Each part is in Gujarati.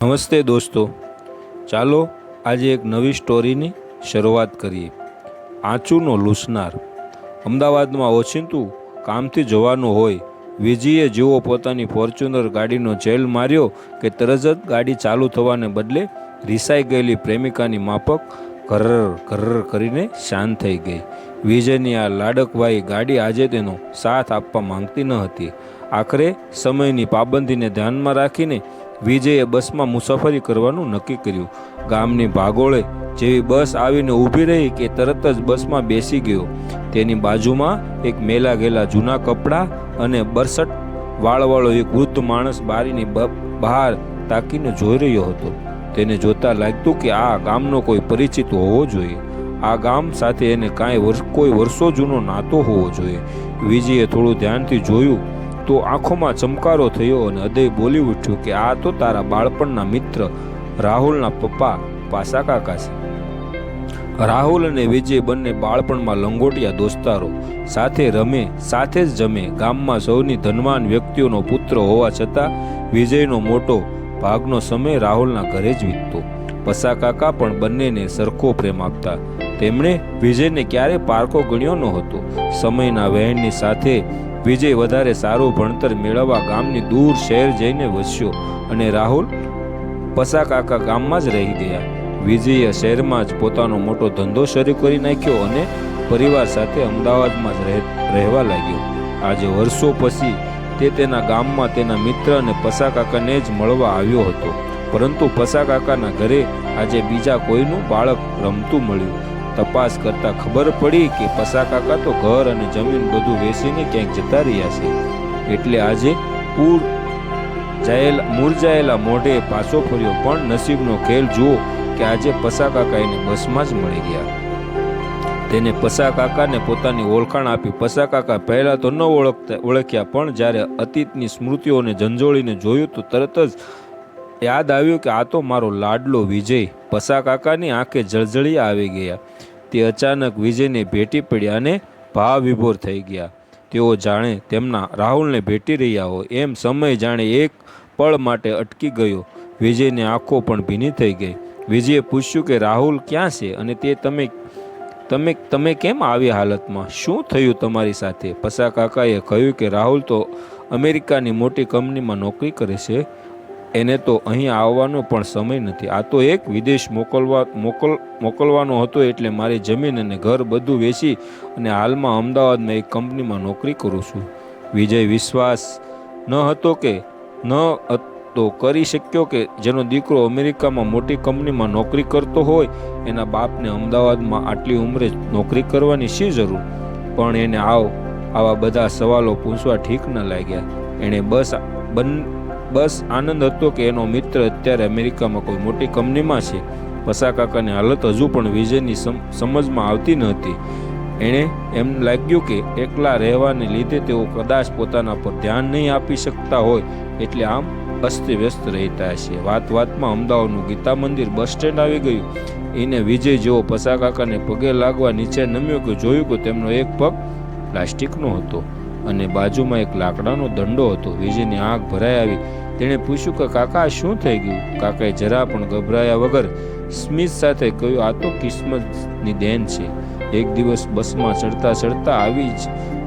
નમસ્તે દોસ્તો. ચાલો આજે એક નવી સ્ટોરીની શરૂઆત કરીએ. આંચુનો લૂસનાર. અમદાવાદમાં ઓચિંતું કામથી જવાનું હોય, વિજીએ જેવો પોતાની ફોર્ચ્યુનર ગાડીનો જેલ માર્યો કે તરત જ ગાડી ચાલુ થવાને બદલે રિસાઈ ગયેલી પ્રેમિકાની માફક ઘરર ઘરર કરીને શાંત થઈ ગઈ. વિજયની આ લાડકવાઈ ગાડી આજે તેનો સાથ આપવા માંગતી ન હતી. આખરે સમયની પાબંદીને ધ્યાનમાં રાખીને વિજયે બસમાં મુસાફરી કરવાનું નક્કી કર્યું. ગામની ભાગોળે જેવી બસ આવીને ઊભી રહી કે તરત જ બસમાં બેસી ગયો. તેની બાજુમાં એક મેલા ગયેલા જૂના કપડાં અને બરસટ વાળવાળો એક વૃદ્ધ માણસ બારીની બહાર તાકીને જોઈ રહ્યો હતો. તેને જોતા લાગતું કે આ ગામનો કોઈ પરિચિત હોવો જોઈએ. આ ગામ સાથે એને કાંઈ વર્ષ કોઈ વર્ષો જૂનો નાતો હોવો જોઈએ. વિજયે થોડું ધ્યાનથી જોયું તો આંખોમાં ચમકારો થયો અને અદય બોલી ઉઠ્યો કે આ તો તારા બાળપણના મિત્ર રાહુલના પપ્પા પાસા કાકા છે. રાહુલ અને વિજય બંને બાળપણમાં લંગોટિયા દોસ્તારો, સાથે રમે, સાથે જ જમે, ગામમાં સૌની ધનવાન વ્યક્તિઓનો પુત્ર હોવા છતાં વિજયનો મોટો ભાગનો સમય રાહુલના ઘરે જ વીતતો. પસા કાકા પણ બંનેને સરખો પ્રેમ આપતા. તેમણે વિજયને ક્યારે પારકો ગણ્યો ન હતો. સમયના વહેણની સાથે વિજય વધારે સારું ભણતર મેળવવા ગામની દૂર શહેર જઈને વસ્યો અને રાહુલ પસા કાકા ગામમાં જ રહી ગયા. વિજયે શહેરમાં જ પોતાનો મોટો ધંધો શરૂ કરી નાખ્યો અને પરિવાર સાથે અમદાવાદમાં જ રહે- રહેવા લાગ્યો. આજે વર્ષો પછી તે તેના ગામમાં તેના મિત્ર અને પસા કાકાને જ મળવા આવ્યો હતો. પરંતુ પસા કાકાના ઘરે આજે બીજા કોઈનું બાળક રમતું મળ્યું. તપાસ કરતા ખબર પડી કે પસા કાકા તો ઘર અને જમીન બધું વેચીને ક્યાંક જતા રહ્યા છે. એટલે આજે પૂર જાયેલા મુરઝાયેલા મોઢે પાછો ફર્યો, પણ નસીબનો ખેલ જુઓ કે આજે પસા કાકા એને બસમાં જ મળી ગયા. તેને પસા કાકાને પોતાની ઓળખાણ આપી, પસા કાકા પહેલા તો ન ઓળખતા, ઓળખ્યા, પણ જ્યારે અતીતની સ્મૃતિઓને ઝંઝોળીને જોયું તો તરત જ યાદ આવ્યું કે આ તો મારો લાડલો વિજય. પસા કાકાની આંખે જળજળી આવી ગયા. તે અચાનક વિજયને ભેટી પડ્યા અને ભાવ વિભોર થઈ ગયા. તેઓ જાણે તેમના રાહુલને ભેટી રહ્યા હોય એમ સમય જાણે એક પળ માટે અટકી ગયો. વિજયની આંખો પણ ભીની થઈ ગઈ. વિજયે પૂછ્યું કે રાહુલ ક્યાં છે અને તે તમે તમે તમે કેમ આવી હાલતમાં? શું થયું તમારી સાથે? પસા કાકાએ કહ્યું કે રાહુલ તો અમેરિકાની મોટી કંપનીમાં નોકરી કરે છે. એને તો અહીં આવવાનો પણ સમય નથી. આ તો એક વિદેશ મોકલવા, મોકલ, મોકલવાનો હતો એટલે મારી જમીન અને ઘર બધું વેચી અને હાલમાં અમદાવાદમાં એક કંપનીમાં નોકરી કરું છું. વિજય વિશ્વાસ ન હતો કે, ન તો કરી શક્યો કે જેનો દીકરો અમેરિકામાં મોટી કંપનીમાં નોકરી કરતો હોય, એના બાપને અમદાવાદમાં આટલી ઉંમરે નોકરી કરવાની શી જરૂર? પણ એને આવ, આવા બધા સવાલો પૂછવા ઠીક ન લાગ્યા. એણે બસ બન બસ આનંદ હતો કે એનો મિત્ર અત્યારે અમેરિકામાં કોઈ મોટી કંપનીમાં છે. પસા કાકાની હાલત હજુ પણ વિજયની સમ- સમજમાં આવતી ન હતી. એણે એમ લાગ્યું કે એકલા રહેવાને લીધે તેઓ કદાચ પોતાના પર ધ્યાન નહીં આપી શકતા હોય એટલે આમ અસ્તવ્યસ્ત રહેતા છે વાત વાતમાં અમદાવાદનું ગીતા મંદિર બસ સ્ટેન્ડ આવી ગયું. એને વિજય જેવો પસા કાકાને પગે લાગવા નીચે નમ્યો કે જોયું કે તેમનો એક પગ પ્લાસ્ટિકનો હતો. અને બાજુમાં એક લાકડાનો દંડો હતો. વિજયની આંખ ભરાઈ આવી. તેણે પૂછ્યું કે, કાકા, શું થઈ ગયું? કાકાએ જરા પણ ગભરાયા વગર સ્મિત સાથે કહ્યું, આ તો કિસ્મતની દેન છે. એક દિવસ બસમાં ચડતા ચડતા આવી જ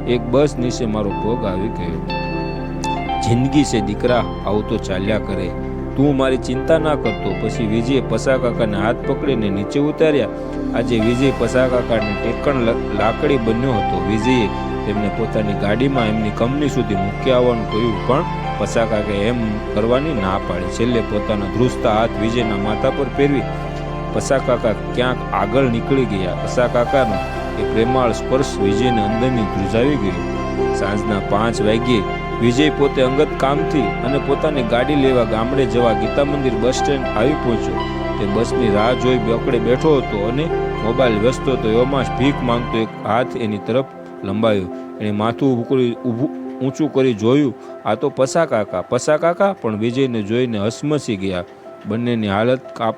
એક બસ નીચે મારો પગ આવી ગયો. જિંદગી છે દીકરા, આવું તો ચાલ્યા કરે. તું મારી ચિંતા ના કરતો. પછી વિજય પસા કાકાને હાથ પકડીને નીચે ઉતાર્યા. આજે વિજય પસા કાકાને ટેકણ લાકડી બન્યો હતો. વિજયે તેમને પોતાની ગાડીમાં એમની કંપની સુધી મૂકી આવવાનું કહ્યું, પણ પસા કાકાએ એમ કરવાની ના પાડી. છેલ્લે પોતાના ધ્રુસ્તા હાથ વિજયના માથા પર ફેરવી પસા કાકા ક્યાંક આગળ નીકળી ગયા. પસા કાકાનો એ પ્રેમાળ સ્પર્શ વિજયને અંદરની ધ્રુજાવી ગયો. સાંજના પાંચ વાગ્યે વિજય પોતે અંગત કામથી અને પોતાની ગાડી લેવા ગામડે જવા ગીતા મંદિર બસ સ્ટેન્ડ આવી પહોંચ્યો. તે બસની રાહ જોઈ બેકડે બેઠો હતો અને મોબાઈલ વ્યસ્ત હતો. એવામાં ભીખ માંગતો એક હાથ એની તરફ લંબાયો. એણે માથું કરી ઊભું ઊંચું કરી જોયું. આ તો પસા કાકા પસા કાકા, પણ વિજયને જોઈને હસમસી ગયા. બંનેની હાલત કાપ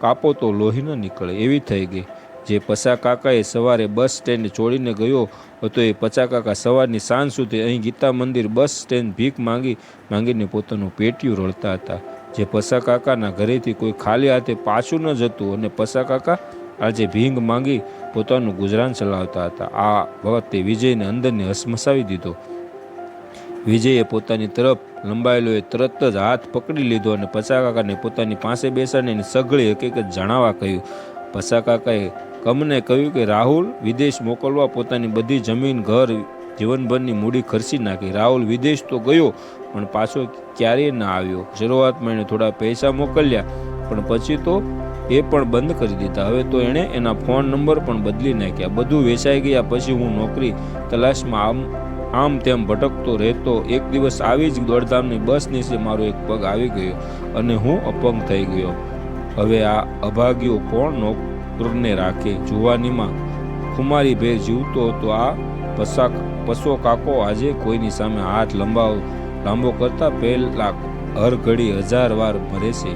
કાપો તો લોહી ન નીકળે, એવી થઈ ગઈ. જે પસા કાકાએ સવારે બસ સ્ટેન્ડ છોડીને ગયો હતો, એ પચા કાકા સવારની સાંજ સુધી અહીં ગીતા મંદિર બસ સ્ટેન્ડ ભીખ માંગી માંગીને પોતાનું પેટિયું રળતા હતા. જે પસા કાકાના ઘરેથી કોઈ ખાલી હાથે પાછું ન જતું અને પસા કાકા આજે ભીંગ માંગી પોતાનું ગુજરાન ચલાવતા હતા. આ વખતે વિજયને અંદરને હસમસાવી દીધો. વિજયે પોતાની તરફ લંબાયેલો એ તરત જ હાથ પકડી લીધો અને પસાકાકાને પોતાની પાસે બેસાડીને સઘળી હકીકત જણાવવા કહ્યું. પસાકાકાએ કમને કહ્યું કે, રાહુલ, વિદેશ મોકલવા પોતાની બધી જમીન, ઘર, જીવનભરની મૂડી ખર્ચી નાખી. રાહુલ, વિદેશ તો ગયો, પણ પાછો ક્યારેય ના આવ્યો. શરૂઆતમાં એણે થોડા પૈસા મોકલ્યા, પણ પછી તો એ પણ બંધ કરી દીધા. હવે તો એણે એના ફોન નંબર પણ બદલી નાખ્યા. બધું વેચાઈ ગયા પછી હું નોકરી તલાશમાં આમ આમ તેમ ભટકતો રહેતો. એક દિવસ આવી જ દોડધામની બસ નીચે મારો એક પગ આવી ગયો અને હું અપંગ થઈ ગયો. હવે આ અભાગ્યો કોણ નોકરને રાખે? જુવાનીમાં ખુમારી ભેર જીવતો હતો આ પસાક, પશો કાકો આજે કોઈની સામે હાથ લંબાવ, લાંબો કરતા પહેલા હર ઘડી હજાર વાર ભરે છે.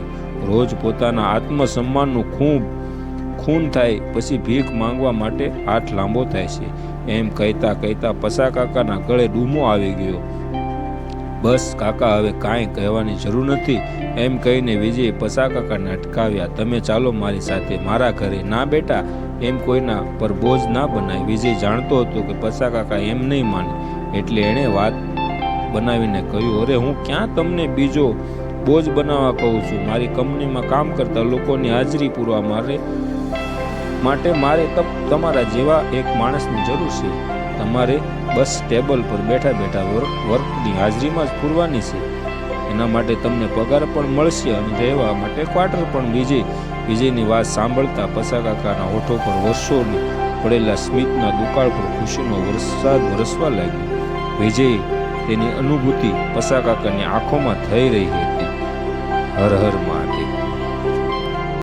રોજ પોતાના આત્મસન્માનનું ખૂબ ખૂન થાય પછી ભીખ માંગવા માટે હાથ લાંબો થાય છે. એમ કહેતા કહેતા પસા કાકાના ગળે ડૂમો આવી ગયો. બસ કાકા, હવે કાંઈ કહેવાની જરૂર નથી. એમ કહીને વિજય પસા કાકાને અટકાવ્યા. તમે ચાલો મારી સાથે, મારા ઘરે. ના બેટા. એમ કોઈના પર બોજ ના બનાય. વિજય જાણતો હતો કે પસા કાકા એમ નહીં માને. એટલે એણે વાત બનાવીને કહ્યું, અરે, હું ક્યાં તમને બીજો બોજ બનાવવા કહું છું. મારી કંપનીમાં કામ કરતા લોકોની હાજરી પૂરવા મારે માટે મારે તમ- તમારા જેવા એક માણસની જરૂર છે. તમારે બસ ટેબલ પર બેઠા બેઠા વર્ક વર્કની હાજરીમાં જ પૂરવાની છે. એના માટે તમને પગાર પણ મળશે અને રહેવા માટે ક્વાર્ટર પણ વિજય વિજયની વાત સાંભળતા પસાકાકાના હોઠો પર વર્ષોની પડેલા સ્મિતના દુકાળ પર ખુશીનો વરસાદ વરસવા લાગ્યો. વિજય તેની અનુભૂતિ પસાકાકાની આંખોમાં થઈ રહી હતી. હર હર મહાદેવ